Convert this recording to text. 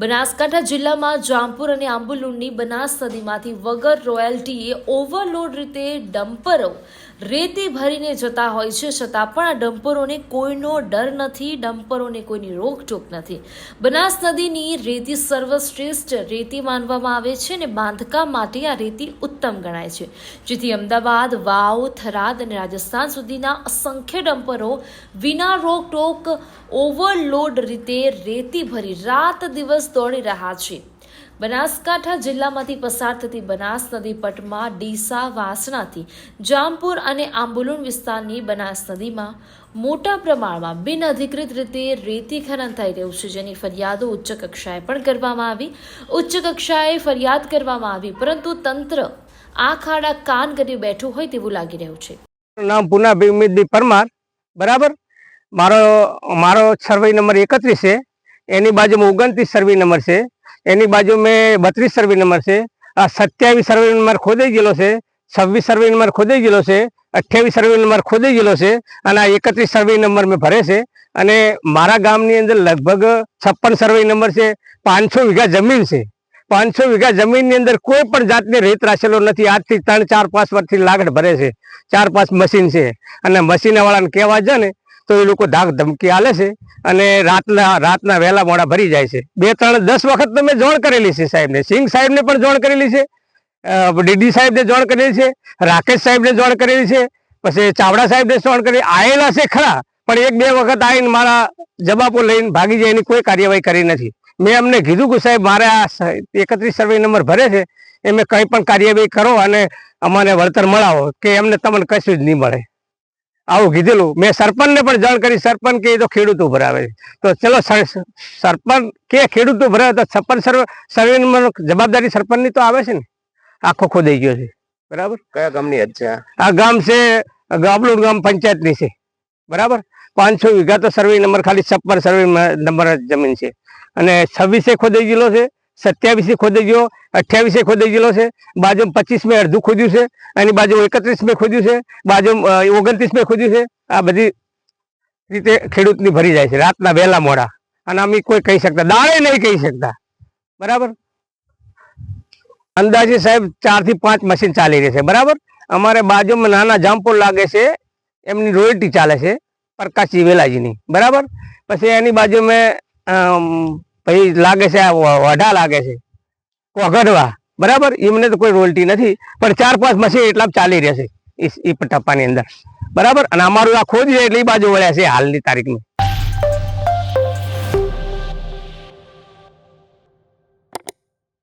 બનાસકાંઠા જિલ્લામાં જામપુર અને આંબુલુંડની બનાસ નદીમાંથી વગર રોયલ્ટીએ ઓવરલોડ રીતે ડમ્પરો રેતી ભરીને જતા હોય છે, છતાં પણ આ ડમ્પરોને કોઈનો ડર નથી, ડમ્પરોને કોઈની રોકટોક નથી. બનાસ નદીની રેતી સર્વશ્રેષ્ઠ રેતી માનવામાં આવે છે અને બાંધકામ માટે આ રેતી ઉત્તમ ગણાય છે. જેથી અમદાવાદ, વાવ, થરાદ અને રાજસ્થાન સુધીના અસંખ્ય ડમ્પરો વિના રોકટોક ઓવરલોડ રીતે રેતી ભરી રાત દિવસ દોડી રહ્યા છે. બનાસકાંઠા જિલ્લામાંથી પસાર થતી બનાસ નદી પટમાં ડીસા વાસણાથી જામપુર અને આંબુલુણ વિસ્તારની બનાસ નદીમાં મોટા પ્રમાણમાં બિનઅધિકૃત રીતે રેતી ખનન થઈ રહ્યું છે. જેની ફરિયાદો ઉચ્ચ કક્ષાએ પણ કરવામાં આવી. ઉચ્ચ કક્ષાએ ફરિયાદ કરવામાં આવી, પરંતુ તંત્ર આ ખાડા કાન કરી બેઠું હોય તેવું લાગી રહ્યું છે. નામ પુના પરમાર, બરાબર? મારો મારો સર્વે નંબર એકત્રીસ છે. એની બાજુમાં ઓગણત્રીસ સર્વે નંબર છે. એની બાજુ મેં બત્રીસ સર્વે નંબર છે. આ સત્યાવીસ સર્વે નંબર ખોદાઈ ગયેલો છે. છવ્વીસ સર્વે નંબર ખોદાઈ ગયેલો છે. અઠ્યાવીસ સર્વે નંબર ખોદાઈ ગયેલો છે. અને આ એકત્રીસ સર્વે નંબર મેં ભરે છે. અને મારા ગામની અંદર લગભગ છપ્પન સર્વે નંબર છે. પાંચસો વીઘા જમીન છે. પાંચસો વીઘા જમીનની અંદર કોઈ પણ જાતની રેત રાખેલો નથી. આજથી ત્રણ ચાર પાંચ વર્ષથી લાગડ ભરે છે. ચાર પાંચ મશીન છે. અને મશીનવાળાને કહેવા જાય ને તો એ લોકો ધાક ધમકી આલે છે અને રાતના રાતના વહેલા મોડા ભરી જાય છે. બે, ત્રણ, દસ વખત તો મેં જોણ કરેલી છે સાહેબને. સિંહ સાહેબને પણ જોણ કરેલી છે ડીડી સાહેબને જોણ કરેલી છે, રાકેશ સાહેબને જોણ કરેલી છે, પછી ચાવડા સાહેબને જોણ કરી આવેલા છે ખરા, પણ એક બે વખત આવીને મારા જવાબો લઈને ભાગી જાય એની કોઈ કાર્યવાહી કરી નથી. મેં અમને કીધું કે સાહેબ, મારે આ એકત્રીસ સર્વે નંબર ભરે છે એ મેં કંઈ પણ કાર્યવાહી કરો અને અમને વળતર મળાવો, કે એમને તમને કશું જ નહીં મળે. આવું કીધેલું. મેં સરપંચને પણ જાણ કરી સરપંચ કે એ તો ખેડૂતો ભરાવે છે. તો ચલો સર- સરપંચ કે ખેડૂતો ભરાવે તો સરપંચ સર્વે સર્વે નંબર જવાબદારી સરપંચની તો આવે છે ને? આખો ખોદાઈ ગયો છે. બરાબર? કયા ગામની હદ છે આ? આ ગામ છે ગાબલું ગામ પંચાયતની છે. બરાબર? પાંચસો વીઘા તો સર્વે નંબર ખાલી છપ્પન સર્વે નંબર જમીન છે. અને છવ્વીસે ખોદાઈ ગયેલો છે. સત્યાવીસે ખોદાઈ ગયો અઠ્યાવીસે ખોદાઈ ગયેલો છે બાજુ પચીસ મેં અડધું ખોદ્યું છે એની બાજુ એકત્રીસ મેં ખોદ્યું છે બાજુ ઓગણત્રીસ મેં ખોદ્યું છે આ બધી રીતે ખેડૂતની ભરી જાય છે રાતના વહેલા મોડા. અને અમે કોઈ કહી શકતા દાડે નહીં કહી શકતા. બરાબર? અંદાજે સાહેબ ચારથી પાંચ મશીન ચાલી રહી છે બરાબર? અમારે બાજુમાં નાના જામપુર લાગે છે એમની રોયલ્ટી ચાલે છે પ્રકાશજી વેલાજીની. બરાબર? પછી એની બાજુમાં અમ, પછી લાગે છે વઢા લાગે છે. વગડવા બરાબર? એમને તો કોઈ રોલટી નથી. પણ ચાર પાંચ મશીન એટલા ચાલી રહેશે. એ ટપ્પાની અંદર. બરાબર? અને અમારું આ ખોજ એટલે એ બાજુ વળ્યા છે હાલની તારીખમાં.